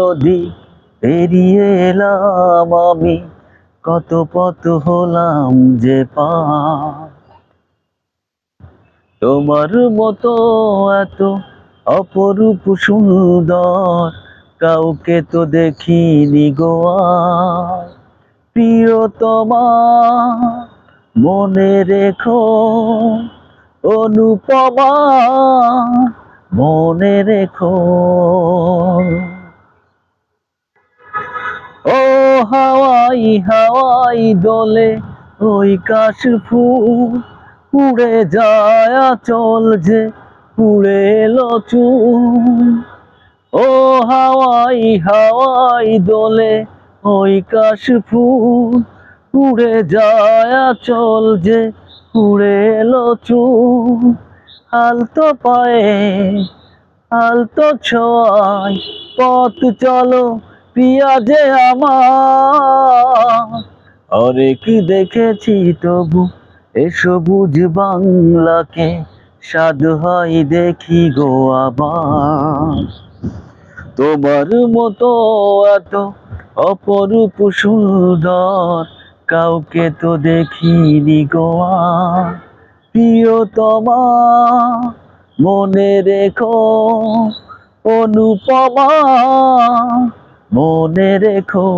নদী পেরিয়ে এলাম আমি, কত পথ হলাম যে পা তোমার মতো এত অপরূপ সুন্দর কাউকে তো দেখিনি গোয়া প্রিয়তমা, মনে রেখো, অনুপমা, মনে রেখো। হাওয়াই হাওয়াই দোলে ওই কাশ ফুল উড়ে যায় চল যে উড়ে এলো ও হাওয়াই হাওয়াই দোলে ওই কাশ ফুল উড়ে যায় চল যে উড়ে এলো আলতো পায়ে, আলতো ছোঁয়ায় পথ চলো পিয়া যে আমার অনেক দেখেছি তবু এ সবুজ বাংলাকে সাধ হয় দেখি গো আবার। তোমার মতো এত অপরূপ সুন্দর কাউকে তো দেখিনি গোয়া প্রিয়তমা, মনে রেখো, অনুপমা মনে রেখো।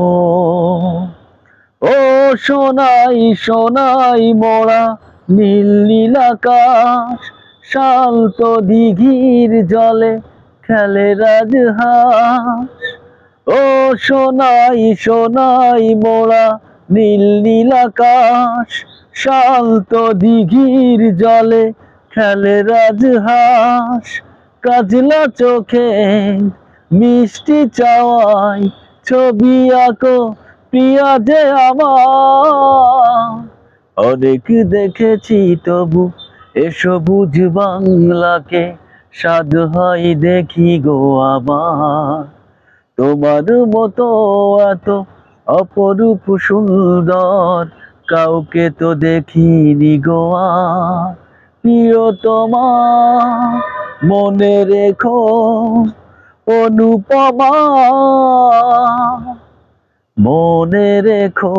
ও সোনাই সোনাই মোড়া নীল আকাশ, শান্ত দিঘির জলে খেলে রাজহাঁস। ও সোনাই সোনাই মোড়া নীল নীল আকাশ, শান্ত দিঘির জলে খেলে রাজহাঁস। কাজলা চোখে মিষ্টি চাওয়াই ছবি আঁকো প্রিয়া যে আমার। অনেক দেখেছি তবু এ সবুজ বাংলাকে সাধ হয় দেখি গো আবার তোমার মতো এত অপরূপ সুন্দর কাউকে তো দেখিনি গোয়া প্রিয়তমা, মনে রেখো অনুপমা। মনে রেখো।